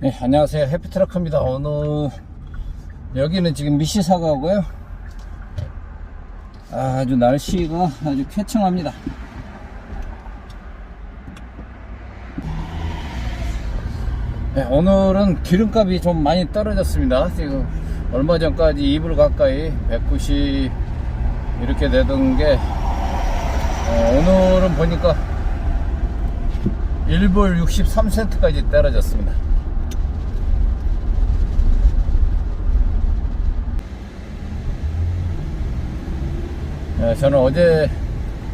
네, 안녕하세요. 해피트럭입니다. 오늘 여기는 지금 미시사가고요. 아주 날씨가 아주 쾌청합니다. 네, 오늘은 기름값이 좀 많이 떨어졌습니다. 지금 얼마 전까지 2불 가까이 190 이렇게 되던 게 어, 오늘은 보니까 1불 63센트까지 떨어졌습니다. 예, 저는 어제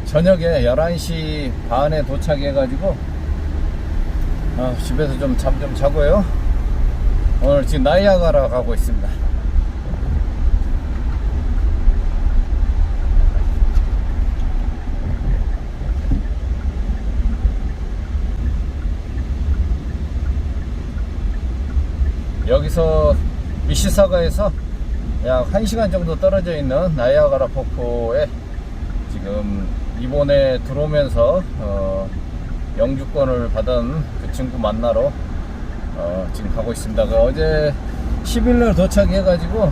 저녁에 11시 반에 도착해가지고 어, 집에서 좀 잠 좀 자고요. 오늘 지금 나이아가라 가고 있습니다. 여기서 미시사가에서 약 1시간 정도 떨어져 있는 나이아가라 폭포에 지금 이번에 들어오면서 어, 영주권을 받은 그 친구 만나러 어, 지금 가고 있습니다. 그 어제 10일날 도착해가지고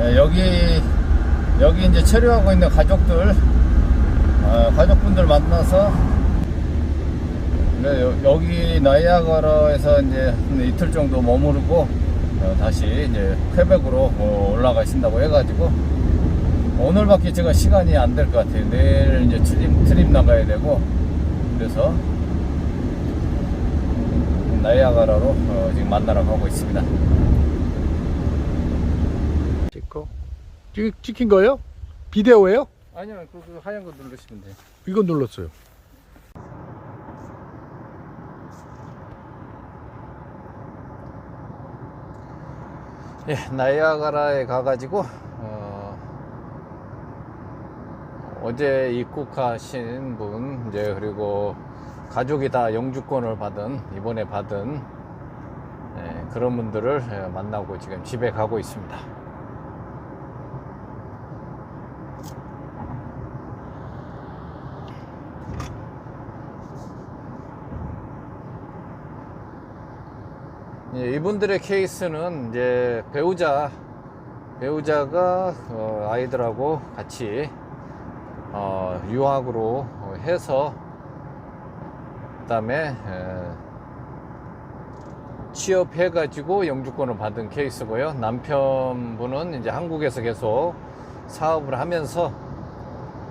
예, 여기 여기 이제 체류하고 있는 가족들 어, 가족분들 만나서 네, 여- 여기 나이아가라에서 이제 한 이틀 정도 머무르고 어, 다시 이제 퀘벡으로 어, 올라가 있다고 해가지고 오늘밖에 제가 시간이 안 될 것 같아요. 내일 이제 트립, 트립 나가야 되고 그래서 나이아가라로 어, 지금 만나러 가고 있습니다. 찍고 찍, 찍힌 거예요? 비데오예요? 아니요, 그, 그 하얀 거 누르시면 돼요. 이거 눌렀어요. 예, 나이아가라에 가가지고 어, 어제 입국하신 분 이제 그리고 가족이 다 영주권을 받은 이번에 받은 예, 그런 분들을 예, 만나고 지금 집에 가고 있습니다. 예, 이분들의 케이스는 이제 배우자 배우자가 어, 아이들하고 같이 어, 유학으로 해서 그다음에 에, 취업해 가지고 영주권을 받은 케이스고요. 남편분은 이제 한국에서 계속 사업을 하면서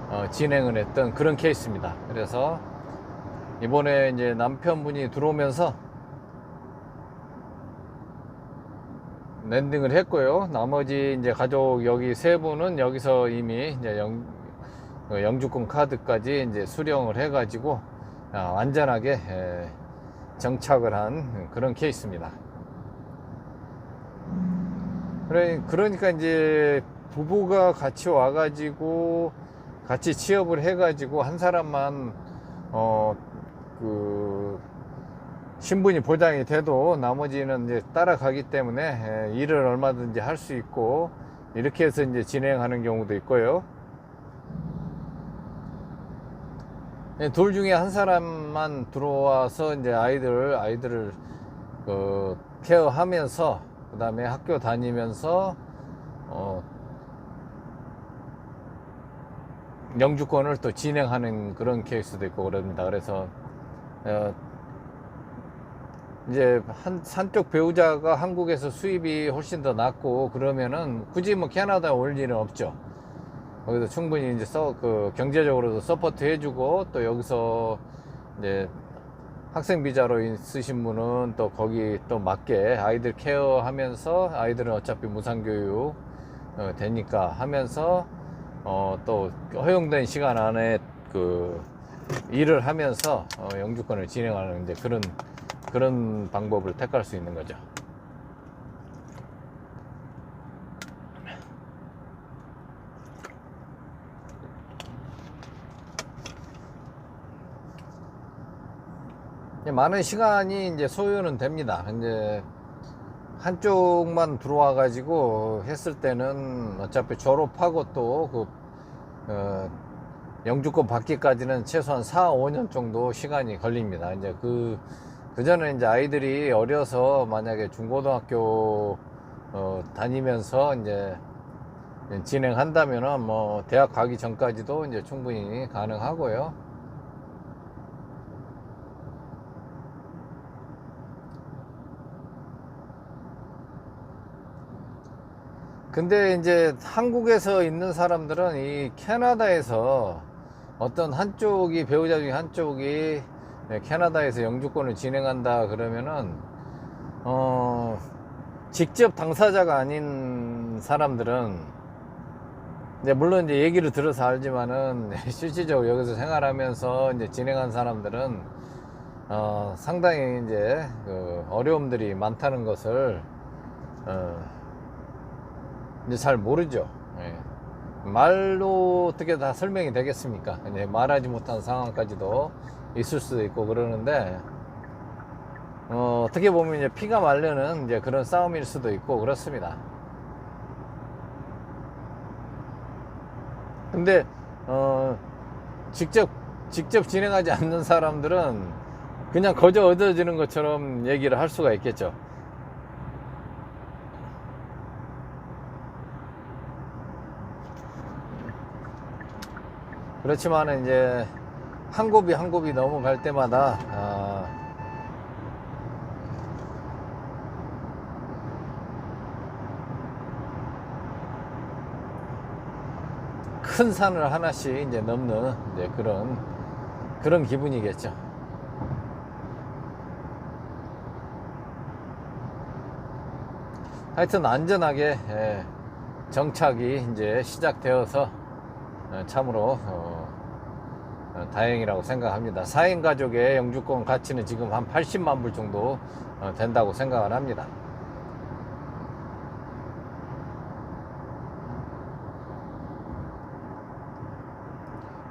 어, 진행을 했던 그런 케이스입니다. 그래서 이번에 이제 남편분이 들어오면서 랜딩을 했고요. 나머지 이제 가족 여기 세 분은 여기서 이미 이제 영, 어, 영주권 카드까지 이제 수령을 해가지고 아, 안전하게 에, 정착을 한 그런 케이스입니다. 그러니까 이제 부부가 같이 와가지고 같이 취업을 해가지고 한 사람만 어, 그 신분이 보장이 돼도 나머지는 이제 따라가기 때문에 에, 일을 얼마든지 할 수 있고 이렇게 해서 이제 진행하는 경우도 있고요. 예, 둘 중에 한 사람만 들어와서 이제 아이들 아이들을 그 케어하면서 그 다음에 학교 다니면서 어 영주권을 또 진행하는 그런 케이스도 있고 그럽니다. 그래서 어 이제 한, 한쪽 배우자가 한국에서 수입이 훨씬 더 낮고 그러면은 굳이 뭐 캐나다에 올 일은 없죠. 거기서 충분히 이제 서, 그 경제적으로도 서포트 해주고 또 여기서 이제 학생 비자로 있으신 분은 또 거기 또 맞게 아이들 케어하면서 아이들은 어차피 무상교육 어, 되니까 하면서 어, 또 허용된 시간 안에 그 일을 하면서 어, 영주권을 진행하는 이제 그런 그런 방법을 택할 수 있는 거죠. 많은 시간이 이제 소요는 됩니다. 이제 한쪽만 들어와 가지고 했을 때는 어차피 졸업하고 또그 어, 영주권 받기까지는 최소한 4, 5년 정도 시간이 걸립니다. 이제 그 그 전에 이제 아이들이 어려서 만약에 중고등학교 어, 다니면서 이제 진행한다면은 뭐 대학 가기 전까지도 이제 충분히 가능하고요. 근데 이제 한국에서 있는 사람들은 이 캐나다에서 어떤 한쪽이 배우자 중에 한쪽이 네, 캐나다에서 영주권을 진행한다 그러면은 어 직접 당사자가 아닌 사람들은 이제 물론 이제 얘기를 들어서 알지만은 실질적으로 여기서 생활하면서 이제 진행한 사람들은 어 상당히 이제 그 어려움들이 많다는 것을 어 이제 잘 모르죠. 예. 말로 어떻게 다 설명이 되겠습니까? 이제 말하지 못한 상황까지도 있을 수도 있고 그러는데 어, 어떻게 보면 이제 피가 말르는 이제 그런 싸움일 수도 있고 그렇습니다. 근데 어, 직접 직접 진행하지 않는 사람들은 그냥 거저 얻어지는 것처럼 얘기를 할 수가 있겠죠. 그렇지만 이제 한 곱이 한 곱이 넘어갈 때마다 아, 큰 산을 하나씩 이제 넘는 이제 그런 그런 기분이겠죠. 하여튼 안전하게 예, 정착이 이제 시작되어서 어, 참으로 어, 어, 다행이라고 생각합니다. 4인 가족의 영주권 가치는 지금 한 80만 불 정도 어, 된다고 생각을 합니다.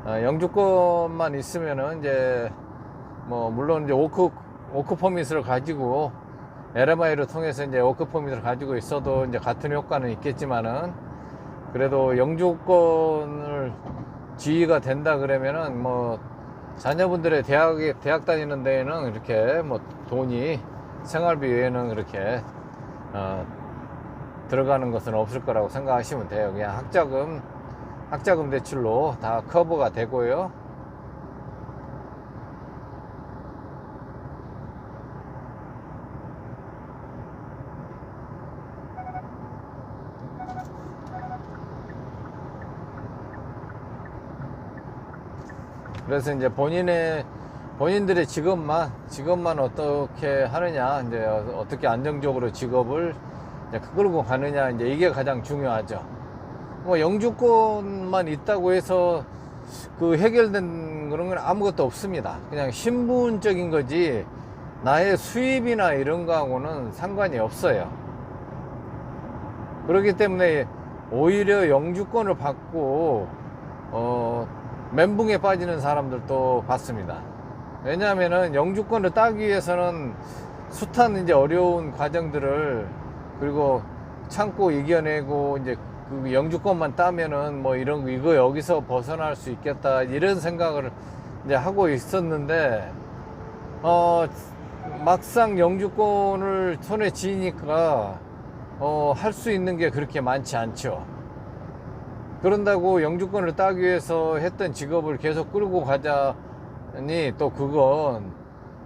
어, 영주권만 있으면은 이제 뭐 물론 이제 오크 오크 퍼밋을 가지고 LMI를 통해서 이제 오크 퍼밋을 가지고 있어도 이제 같은 효과는 있겠지만은 그래도 영주권을 지위가 된다 그러면은 뭐 자녀분들의 대학에 대학 다니는 데에는 이렇게 뭐 돈이 생활비 외에는 그렇게 어, 들어가는 것은 없을 거라고 생각하시면 돼요. 그냥 학자금 학자금 대출로 다 커버가 되고요. 그래서 이제 본인의 본인들의 직업만 직업만 어떻게 하느냐 이제 어- 어떻게 안정적으로 직업을 끌고 가느냐 이제 이게 가장 중요하죠. 뭐 영주권만 있다고 해서 그 해결된 그런 건 아무것도 없습니다. 그냥 신분적인 거지 나의 수입이나 이런 거하고는 상관이 없어요. 그렇기 때문에 오히려 영주권을 받고 어 멘붕에 빠지는 사람들도 봤습니다. 왜냐하면은 영주권을 따기 위해서는 숱한 이제 어려운 과정들을 그리고 참고 이겨내고 이제 그 영주권만 따면은 뭐 이런 거 이거 여기서 벗어날 수 있겠다 이런 생각을 이제 하고 있었는데 어 막상 영주권을 손에 쥐니까 어 할 수 있는 게 그렇게 많지 않죠. 그런다고 영주권을 따기 위해서 했던 직업을 계속 끌고 가자니 또 그건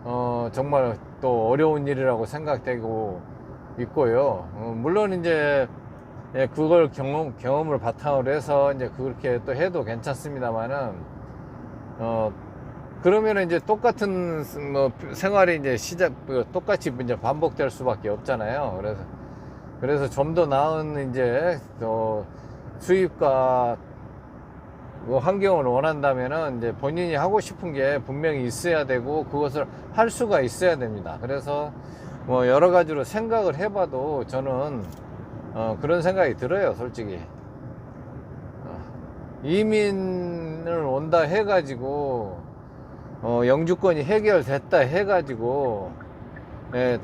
어 정말 또 어려운 일이라고 생각되고 있고요. 어, 물론 이제 예, 그걸 경험 경험을 바탕으로 해서 이제 그렇게 또 해도 괜찮습니다만은 어 그러면은 이제 똑같은 뭐 생활이 이제 시작 그 똑같이 이제 반복될 수밖에 없잖아요. 그래서 그래서 좀 더 나은 이제 또 수입과 뭐 환경을 원한다면은 이제 본인이 하고 싶은 게 분명히 있어야 되고 그것을 할 수가 있어야 됩니다. 그래서 뭐 여러 가지로 생각을 해봐도 저는 어, 그런 생각이 들어요, 솔직히. 어, 이민을 온다 해가지고 어, 영주권이 해결됐다 해가지고 예,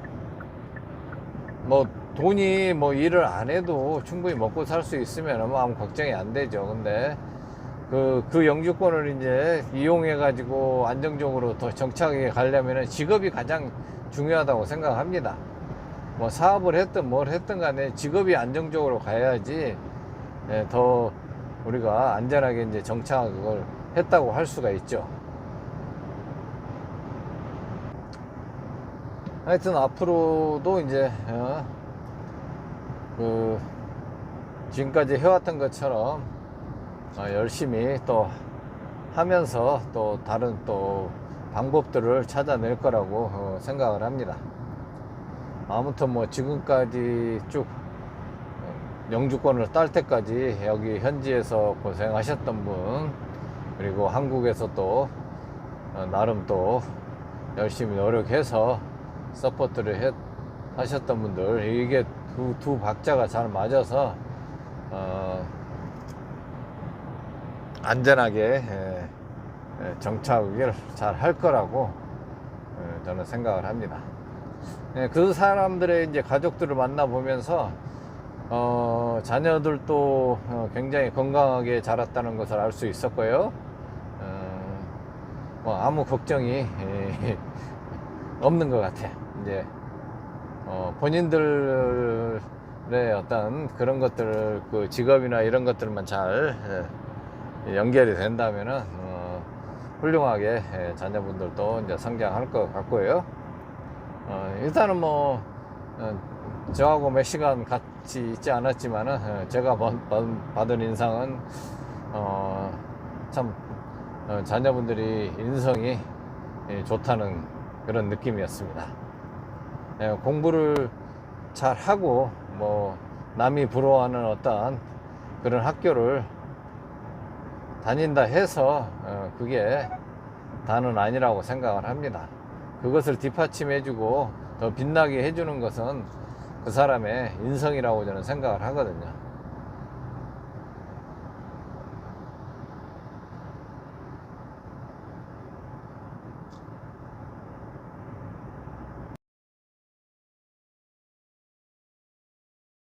뭐 돈이 뭐 일을 안 해도 충분히 먹고 살 수 있으면 뭐 아무 걱정이 안 되죠. 근데 그, 그 영주권을 이제 이용해가지고 안정적으로 더 정착해 가려면은 직업이 가장 중요하다고 생각합니다. 뭐 사업을 했든 뭘 했든 간에 직업이 안정적으로 가야지 예, 더 우리가 안전하게 이제 정착을 했다고 할 수가 있죠. 하여튼 앞으로도 이제 어, 그 지금까지 해왔던 것처럼 어, 열심히 또 하면서 또 다른 또 방법들을 찾아낼 거라고 어, 생각을 합니다. 아무튼 뭐 지금까지 쭉 어, 영주권을 딸 때까지 여기 현지에서 고생하셨던 분 그리고 한국에서 또 어, 나름 또 열심히 노력해서 서포트를 해- 하셨던 분들 이게 두, 두 박자가 잘 맞아서 어, 안전하게 예, 예, 정착을 잘 할 거라고 예, 저는 생각을 합니다. 예, 그 사람들의 이제 가족들을 만나 보면서 어, 자녀들도 어, 굉장히 건강하게 자랐다는 것을 알 수 있었고요. 어, 뭐 아무 걱정이 예, 없는 것 같아. 이제 어, 본인들의 어떤 그런 것들, 그 직업이나 이런 것들만 잘 예, 연결이 된다면은 어, 훌륭하게 예, 자녀분들도 이제 성장할 것 같고요. 어, 일단은 뭐 어, 저하고 몇 시간 같이 있지 않았지만은 어, 제가 받- 받- 받은 인상은 어, 참 어, 자녀분들이 인성이 예, 좋다는 그런 느낌이었습니다. 예, 공부를 잘 하고 뭐 남이 부러워하는 어떤 그런 학교를 다닌다 해서 어, 그게 다는 아니라고 생각을 합니다. 그것을 뒷받침해주고 더 빛나게 해주는 것은 그 사람의 인성이라고 저는 생각을 하거든요.